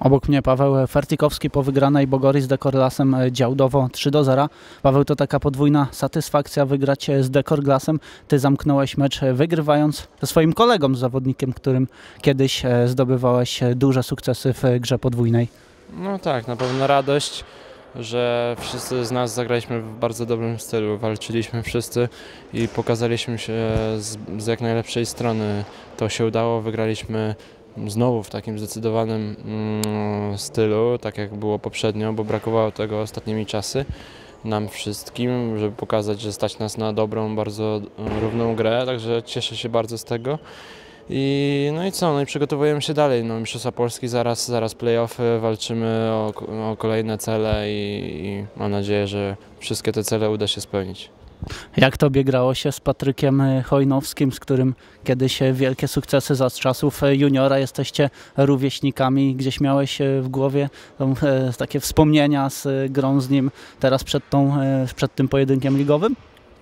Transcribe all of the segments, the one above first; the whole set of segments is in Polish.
Obok mnie Paweł Fertikowski po wygranej Bogory z Dekorlasem Działdowo 3 do 0. Paweł, to taka podwójna satysfakcja wygrać z Dekorglasem. Ty zamknąłeś mecz wygrywając ze swoim kolegą, zawodnikiem, którym kiedyś e, zdobywałeś duże sukcesy w grze podwójnej. No tak, na pewno radość, że wszyscy z nas zagraliśmy w bardzo dobrym stylu. Walczyliśmy wszyscy i pokazaliśmy się z, z jak najlepszej strony. To się udało, wygraliśmy znowu w takim zdecydowanym mm, stylu, tak jak było poprzednio, bo brakowało tego ostatnimi czasy nam wszystkim, żeby pokazać, że stać nas na dobrą, bardzo równą grę, także cieszę się bardzo z tego. I, no i co, no i przygotowujemy się dalej. No, Mistrzostwa Polski zaraz, zaraz playoffy, walczymy o, o kolejne cele i, i mam nadzieję, że wszystkie te cele uda się spełnić. Jak tobie grało się z Patrykiem Hojnowskim, z którym kiedyś wielkie sukcesy za czasów juniora jesteście rówieśnikami? Gdzieś miałeś w głowie e, takie wspomnienia z grą z nim teraz przed, tą, e, przed tym pojedynkiem ligowym?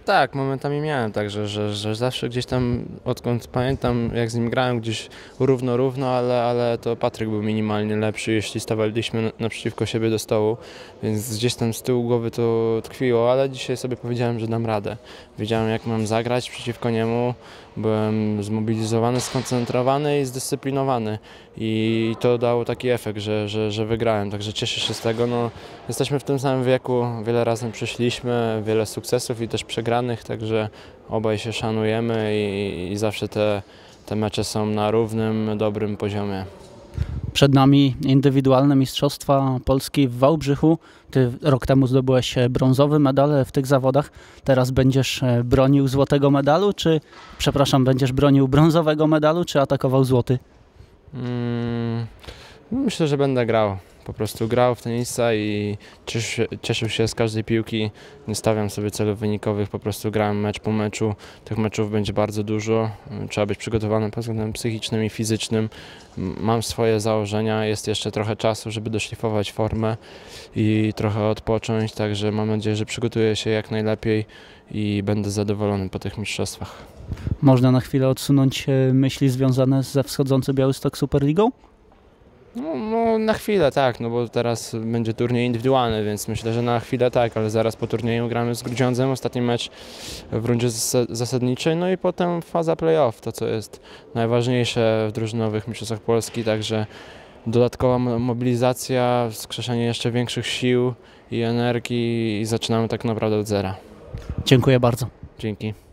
Tak, momentami miałem także, że, że zawsze gdzieś tam, odkąd pamiętam, jak z nim grałem, gdzieś równo, równo, ale, ale to Patryk był minimalnie lepszy, jeśli stawaliśmy naprzeciwko siebie do stołu, więc gdzieś tam z tyłu głowy to tkwiło, ale dzisiaj sobie powiedziałem, że dam radę. Wiedziałem, jak mam zagrać przeciwko niemu, byłem zmobilizowany, skoncentrowany i zdyscyplinowany i to dało taki efekt, że, że, że wygrałem, także cieszę się z tego. No, jesteśmy w tym samym wieku, wiele razy przyszliśmy, wiele sukcesów i też przegranych, także obaj się szanujemy i, i zawsze te, te mecze są na równym, dobrym poziomie. Przed nami indywidualne Mistrzostwa Polski w Wałbrzychu. Ty rok temu zdobyłeś brązowy medal w tych zawodach. Teraz będziesz bronił złotego medalu, czy, przepraszam, będziesz bronił brązowego medalu, czy atakował złoty? Mm, myślę, że będę grał. Po prostu grał w tenisa i cieszył, się z każdej piłki. Nie stawiam sobie celów wynikowych, po prostu grałem mecz po meczu. Tych meczów będzie bardzo dużo. Trzeba być przygotowany pod względem psychicznym i fizycznym. Mam swoje założenia, jest jeszcze trochę czasu, żeby doszlifować formę i trochę odpocząć, także mam nadzieję, że przygotuję się jak najlepiej i będę zadowolony po tych mistrzostwach. Można na chwilę odsunąć myśli związane ze wschodzącym Białystok Superligą? No, no, na chwilę tak, no bo teraz będzie turniej indywidualny, więc myślę, że na chwilę tak, ale zaraz po turnieju gramy z Grudziądzem, ostatni mecz w rundzie zasadniczej, no i potem faza playoff, to co jest najważniejsze w drużynowych mistrzostwach Polski, także dodatkowa mobilizacja, skrzeszenie jeszcze większych sił i energii i zaczynamy tak naprawdę od zera. Dziękuję bardzo. Dzięki.